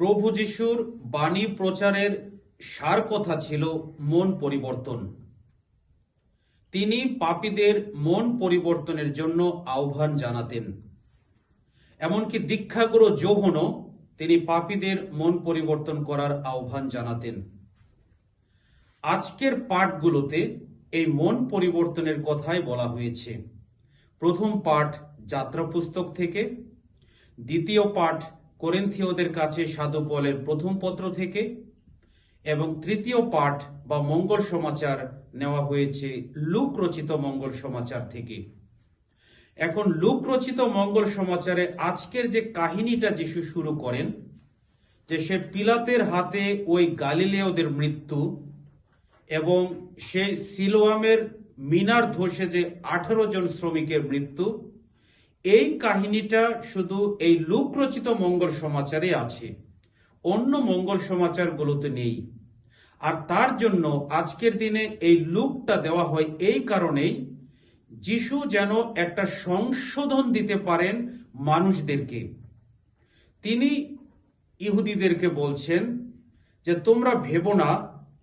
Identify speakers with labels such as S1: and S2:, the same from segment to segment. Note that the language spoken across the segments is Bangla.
S1: প্রভু যিশুর বাণী প্রচারের সার কথা ছিল মন পরিবর্তন। তিনি পাপীদের মন পরিবর্তনের জন্য আহ্বান জানাতেন। এমনকি দীক্ষাগুরু যোহনও তিনি পাপীদের মন পরিবর্তন করার আহ্বান জানাতেন। আজকের পাঠগুলোতে এই মন পরিবর্তনের কথাই বলা হয়েছে। প্রথম পাঠ যাত্রা পুস্তক থেকে, দ্বিতীয় পাঠ কোরিন্থীয়দের কাছে সাধু পলের প্রথম পত্র থেকে এবং তৃতীয় পাঠ বা মঙ্গল সমাচার নেওয়া হয়েছে লুক রচিত মঙ্গল সমাচার থেকে। এখন লুক রচিত মঙ্গল সমাচারে আজকের যে কাহিনীটা যিশু শুরু করেন, যে সে পিলাতের হাতে ওই গালিলেয়দের মৃত্যু এবং সে সিলোয়ামের মিনার ধসে যে আঠারো জন শ্রমিকের মৃত্যু এই কাহিনীটা শুধু এই লুক রচিত মঙ্গল সমাচারে আছে। অন্য মঙ্গল সমাচারগুলোতে নেই। আর তার জন্য আজকের দিনে এই লুকটা দেওয়া হয় এই কারণেই যিশু যেন একটা সংশোধন দিতে পারেন মানুষদেরকে। তিনি ইহুদিদেরকে বলছেন যে, তোমরা ভেবো না,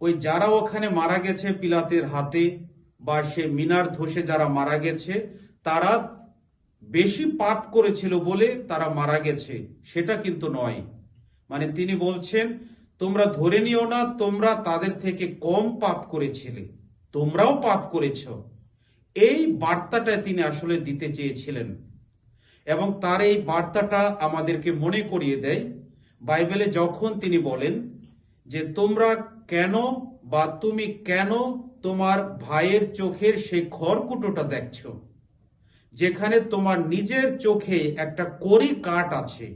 S1: ওই যারা ওখানে মারা গেছে পিলাতের হাতে বা সে মিনার ধসে যারা মারা গেছে, তারা বেশি পাপ করেছিল বলে তারা মারা গেছে, সেটা কিন্তু নয়। মানে তিনি বলছেন, তোমরা ধরে নিও না, তোমরা তাদের থেকে কম পাপ করেছিলে, তোমরাও পাপ করেছ। এই বার্তাটা তিনি আসলে দিতে চেয়েছিলেন। এবং তার এই বার্তাটা আমাদেরকে মনে করিয়ে দেয়। বাইবেলে যখন তিনি বলেন যে, তোমরা কেন বা তুমি কেন তোমার ভাইয়ের চোখের সেই খড়কুটোটা দেখছ? যেখানে তোমার নিজের চোখে একটা করি কাট আছে।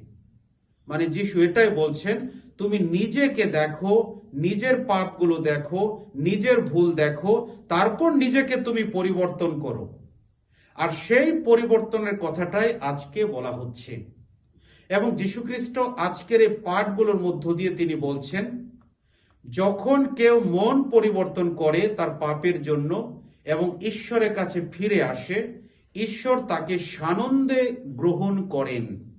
S1: মানে যিশু এটাই বলছেন, তুমি নিজেকে দেখো, নিজের পাপগুলো দেখো, নিজের ভুল দেখো, তারপর নিজেকে তুমি পরিবর্তন করো। আর সেই পরিবর্তনের কথাটাই আজকে বলা হচ্ছে। এবং যীশুখ্রিস্ট আজকের এই পাঠগুলোর মধ্য দিয়ে তিনি বলছেন, যখন কেউ মন পরিবর্তন করে তার পাপের জন্য এবং ঈশ্বরের কাছে ফিরে আসে ঈশ্বর তাকে সানন্দে গ্রহণ করেন।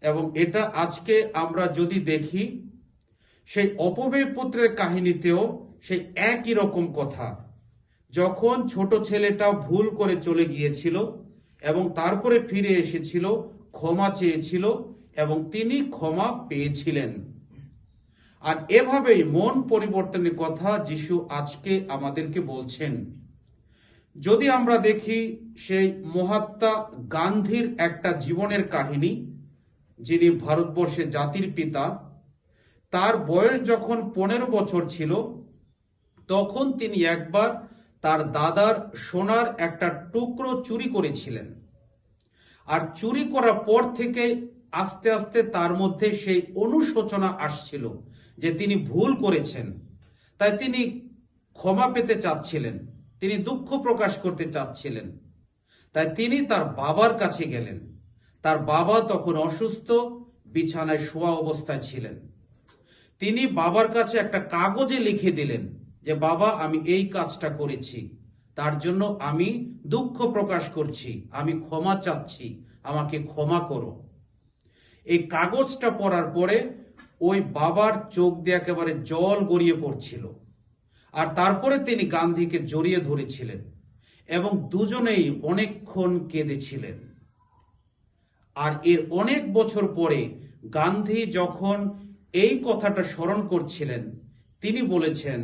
S1: এবং এটা আজকে আমরা যদি দেখি, সেই অপব্যয় পুত্রের কাহিনীতেও সেই একই রকম কথা। যখন ছোট ছেলেটা ভুল করে চলে গিয়েছিল এবং তারপরে ফিরে এসেছিল, ক্ষমা চেয়েছিল এবং তিনি ক্ষমা পেয়েছিলেন। আর এভাবেই মন পরিবর্তনের কথা যিশু আজকে আমাদেরকে বলছেন। যদি আমরা দেখি সেই মহাত্মা গান্ধীর একটা জীবনের কাহিনী, যিনি ভারতবর্ষের জাতির পিতা, তার বয়স যখন পনেরো বছর ছিল, তখন তিনি একবার তার দাদার সোনার একটা টুকরো চুরি করেছিলেন। আর চুরি করার পর থেকে আস্তে আস্তে তার মধ্যে সেই অনুশোচনা আসছিল যে তিনি ভুল করেছেন। তাই তিনি ক্ষমা পেতে চাচ্ছিলেন। তিনি দুঃখ প্রকাশ করতে চাচ্ছিলেন। তাই তিনি তার বাবার কাছে গেলেন। তার বাবা তখন অসুস্থ, বিছানায় শোয়া অবস্থায় ছিলেন। তিনি বাবার কাছে একটা কাগজে লিখে দিলেন যে, বাবা, আমি এই কাজটা করেছি। তার জন্য আমি দুঃখ প্রকাশ করছি। আমি ক্ষমা চাচ্ছি। আমাকে ক্ষমা করো। এই কাগজটা পড়ার পরে ওই বাবার চোখ দিয়ে একেবারে জল গড়িয়ে পড়ছিল। আর তারপরে তিনি গান্ধীকে জড়িয়ে ধরেছিলেন এবং দুজনেই অনেকক্ষণ কেঁদেছিলেন। আর এর অনেক বছর পরে গান্ধী যখন এই কথাটা স্মরণ করছিলেন, তিনি বলেছেন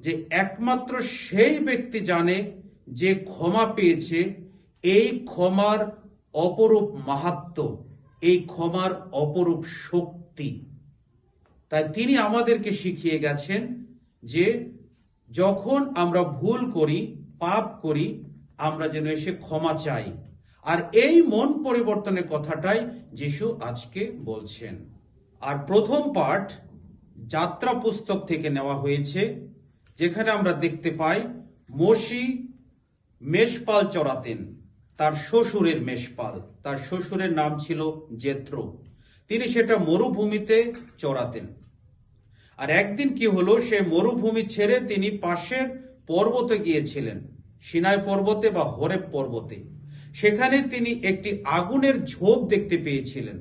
S1: যে একমাত্র সেই ব্যক্তি জানে যে ক্ষমা পেয়েছে, এই ক্ষমার অপরূপ মাহাত্ম, এই ক্ষমার অপরূপ শক্তি। তাই তিনি আমাদেরকে শিখিয়ে গেছেন যে যখন আমরা ভুল করি, পাপ করি, আমরা যেন এসে ক্ষমা চাই। আর এই মন পরিবর্তনের কথাটাই যিশু আজকে বলছেন। আর প্রথম পাঠ যাত্রা পুস্তক থেকে নেওয়া হয়েছে, যেখানে আমরা দেখতে পাই, মসি মেষপাল চড়াতেন, তার শ্বশুরের মেষপাল। তার শ্বশুরের নাম ছিল জেত্র। তিনি সেটা মরুভূমিতে চড়াতেন। আর একদিন কি হলো, সে মরুভূমি ছেড়ে তিনি পাশের পর্বতে গিয়েছিলেন, সিনাই পর্বতে বা হরেব পর্বতে। সেখানে তিনি একটি আগুনের ঝোপ দেখতে পেয়েছিলেন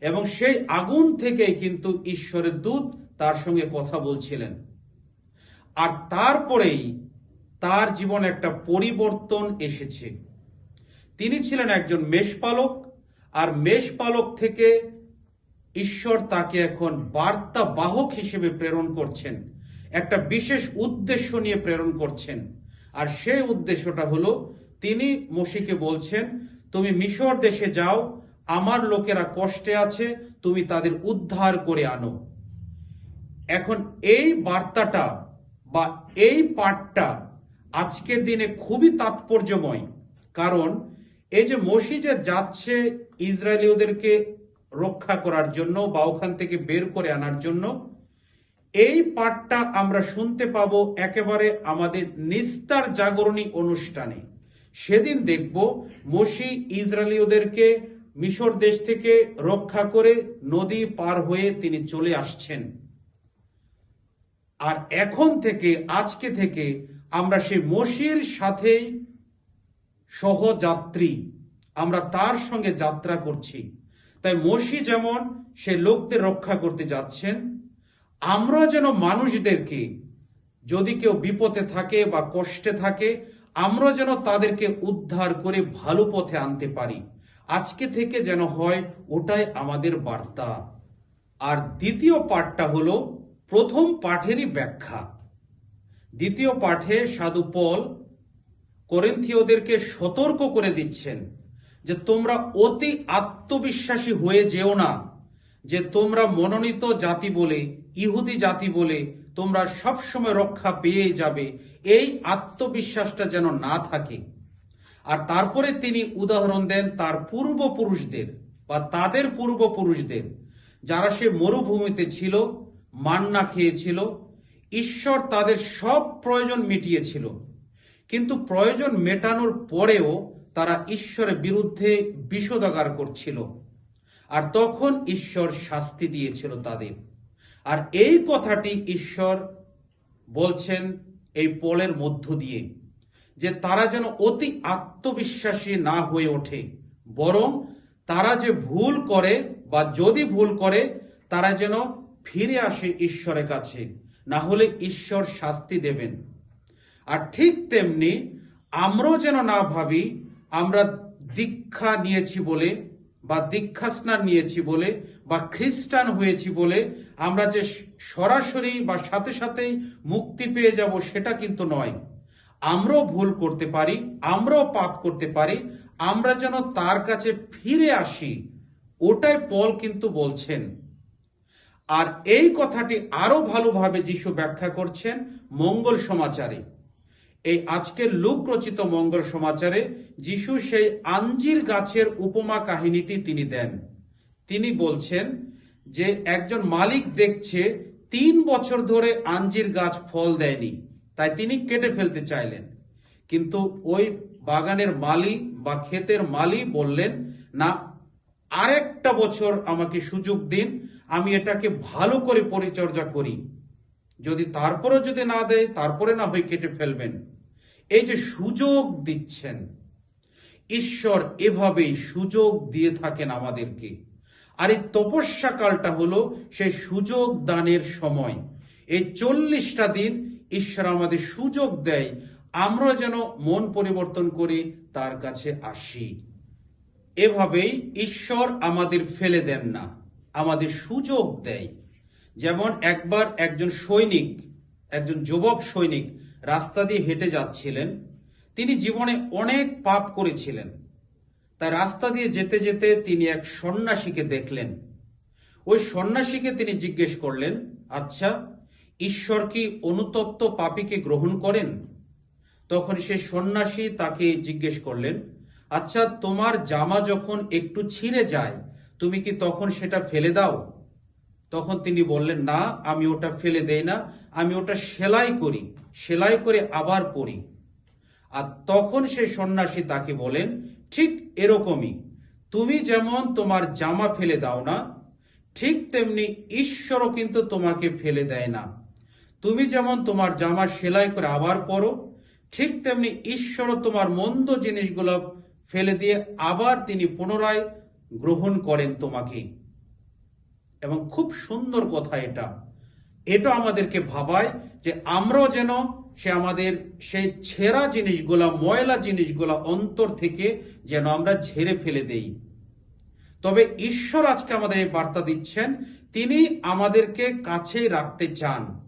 S1: এবং সেই আগুন থেকেই কিন্তু ঈশ্বরের দূত তার সঙ্গে কথা বলছিলেন। আর তারপরেই তার জীবনে একটা পরিবর্তন এসেছে। তিনি ছিলেন একজন মেষপালক, আর মেষপালক থেকে ঈশ্বর তাকে এখন বার্তা বাহক হিসেবে প্রেরণ করছেন, একটা বিশেষ উদ্দেশ্য নিয়ে প্রেরণ করছেন। আর সেই উদ্দেশ্যটা হলো, তিনি মসিকে বলছেন, তুমি মিশর দেশে যাও, আমার লোকেরা কষ্টে আছে, তুমি তাদের উদ্ধার করে আনো। এখন এই বার্তাটা বা এই পাঠটা আজকের দিনে খুবই তাৎপর্যময়। কারণ এই যে মসি যে যাচ্ছে ইসরায়েলীয়দেরকে রক্ষা করার জন্য বা ওখান থেকে বের করে আনার জন্য, এই পাঠটা আমরা শুনতে পাবো একেবারে আমাদের নিস্তার জাগরণী অনুষ্ঠানে। সেদিন দেখব মসি ইসরায়েলীয়দেরকে মিশর দেশ থেকে রক্ষা করে নদী পার হয়ে তিনি চলে আসছেন। আর এখন থেকে, আজকে থেকে আমরা সেই মসির সাথেই সহযাত্রী, আমরা তার সঙ্গে যাত্রা করছি। তাই মসি যেমন সে লোকদের রক্ষা করতে যাচ্ছেন, আমরা যেন মানুষদেরকে যদি কেউ বিপদে থাকে বা কষ্টে থাকে, আমরা যেন তাদেরকে উদ্ধার করে ভালো পথে আনতে পারি। আজকে থেকে যেন হয় ওটাই আমাদের বার্তা। আর দ্বিতীয় পাঠটা হলো প্রথম পাঠেরই ব্যাখ্যা। দ্বিতীয় পাঠে সাধু পল করিন্থীয়দেরকে সতর্ক করে দিচ্ছেন। যে তোমরা অতি আত্মবিশ্বাসী হয়ে যেও না, যে তোমরা মনোনীত জাতি বলে, ইহুদি জাতি বলে, তোমরা সবসময় রক্ষা পেয়ে যাবে, এই আত্মবিশ্বাসটা যেন না থাকে। আর তারপরে তিনি উদাহরণ দেন তার পূর্বপুরুষদের বা তাদের পূর্বপুরুষদের, যারা সে মরুভূমিতে ছিল, মান্না খেয়েছিল, ঈশ্বর তাদের সব প্রয়োজন মিটিয়েছিল। কিন্তু প্রয়োজন মেটানোর পরেও তারা ঈশ্বরের বিরুদ্ধে বিষোদাগার করছিল। আর তখন ঈশ্বর শাস্তি দিয়েছিল তাদের। আর এই কথাটি ঈশ্বর বলছেন এই পলের মধ্য দিয়ে, যে তারা যেন অতি আত্মবিশ্বাসী না হয়ে ওঠে, বরং তারা যে ভুল করে বা যদি ভুল করে, তারা যেন ফিরে আসে ঈশ্বরের কাছে, না হলে ঈশ্বর শাস্তি দেবেন। আর ঠিক তেমনি আমরাও যেন না ভাবি আমরা দীক্ষা নিয়েছি বলে বা দীক্ষা স্নান নিয়েছি বলে বা খ্রিস্টান হয়েছি বলে আমরা যে সরাসরি বা সাথে সাথেই মুক্তি পেয়ে যাব সেটা কিন্তু নয়। আমরাও ভুল করতে পারি, আমরাও পাপ করতে পারি, আমরা যেন তার কাছে ফিরে আসি, ওটাই পল কিন্তু বলছেন। আর এই কথাটি আরও ভালোভাবে যিশু ব্যাখ্যা করছেন মঙ্গল সমাচারে। এই আজকের লোক রচিত মঙ্গল সমাচারে যিশু সেই আঞ্জির গাছের উপমা কাহিনীটি তিনি দেন। তিনি বলছেন যে একজন মালিক দেখছে তিন বছর ধরে আঞ্জির গাছ ফল দেয়নি, তাই তিনি কেটে ফেলতে চাইলেন। কিন্তু ওই বাগানের মালি বা ক্ষেতের মালি বললেন, না, আরেকটা বছর আমাকে সুযোগ দিন, আমি এটাকে ভালো করে পরিচর্যা করি। যদি তারপরেও যদি না দেয়, তারপরে না হয় কেটে ফেলবেন। এই যে সুযোগ দিচ্ছেন, ঈশ্বর এভাবেই সুযোগ দিয়ে থাকেন আমাদেরকে। আর এই তপস্যা কালটা হলো সেই সুযোগ দানের সময়। এই চল্লিশটা দিন ঈশ্বর আমাদের সুযোগ দেয়, আমরা যেন মন পরিবর্তন করে তার কাছে আসি। এভাবেই ঈশ্বর আমাদের ফেলে দেন না, আমাদের সুযোগ দেয়। যেমন একবার একজন সৈনিক, একজন যুবক সৈনিক রাস্তা দিয়ে হেঁটে যাচ্ছিলেন, তিনি জীবনে অনেক পাপ করেছিলেন। তাই রাস্তা দিয়ে যেতে যেতে তিনি এক সন্ন্যাসীকে দেখলেন। ওই সন্ন্যাসীকে তিনি জিজ্ঞেস করলেন আচ্ছা ঈশ্বর কি অনুতপ্ত পাপীকে গ্রহণ করেন? তখন সে সন্ন্যাসী তাকে জিজ্ঞেস করলেন আচ্ছা তোমার জামা যখন একটু ছিঁড়ে যায়, তুমি কি তখন সেটা ফেলে দাও? তখন তিনি বললেন, না, আমি ওটা ফেলে দেই না, আমি ওটা সেলাই করি, সেলাই করে আবার পরি। আর তখন সে সন্ন্যাসী তাকে বলেন, ঠিক এরকমই, তুমি যেমন তোমার জামা ফেলে দাও না, ঠিক তেমনি ঈশ্বরও কিন্তু তোমাকে ফেলে দেয় না। তুমি যেমন তোমার জামা সেলাই করে আবার পরো, ঠিক তেমনি ঈশ্বরও তোমার মন্দ জিনিসগুলো ফেলে দিয়ে আবার তিনি পুনরায় গ্রহণ করেন তোমাকে। এবং খুব সুন্দর কথা এটা। এটা আমাদেরকে ভাবায় যে আমরাও যেন সে আমাদের সেই ছেঁড়া জিনিসগুলা, ময়লা জিনিসগুলা অন্তর থেকে যেন আমরা ঝেড়ে ফেলে দেই। তবে ঈশ্বর আজকে আমাদের এই বার্তা দিচ্ছেন, তিনি আমাদেরকে কাছেই রাখতে চান,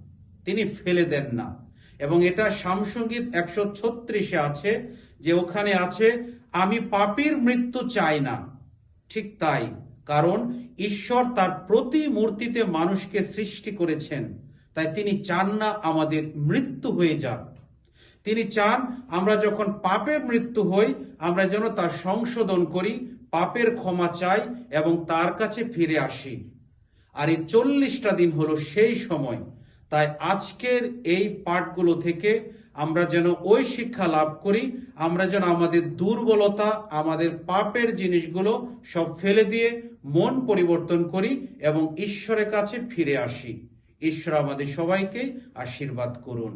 S1: তিনি ফেলে দেন না। এবং এটা সামসঙ্গীত একশো ছত্রিশে আছে, যে ওখানে আছে, আমি পাপীর মৃত্যু চাই না। ঠিক তাই। কারণ ঈশ্বর তার প্রতি মূর্তিতে মানুষকে সৃষ্টি করেছেন। তাই তিনি চান না আমাদের মৃত্যু হয়ে যাক। তিনি চান আমরা যখন পাপের মৃত্যু হই, আমরা যেন তার সংশোধন করি, পাপের ক্ষমা চাই এবং তার কাছে ফিরে আসি। আর এই চল্লিশটা দিন হলো সেই সময়। তাই আজকের এই পাঠগুলো থেকে আমরা যেন ওই শিক্ষা লাভ করি, আমরা যেন আমাদের দুর্বলতা, আমাদের পাপের জিনিসগুলো সব ফেলে দিয়ে মন পরিবর্তন করি এবং ঈশ্বরের কাছে ফিরে আসি। ঈশ্বর আমাদের সবাইকে আশীর্বাদ করুন।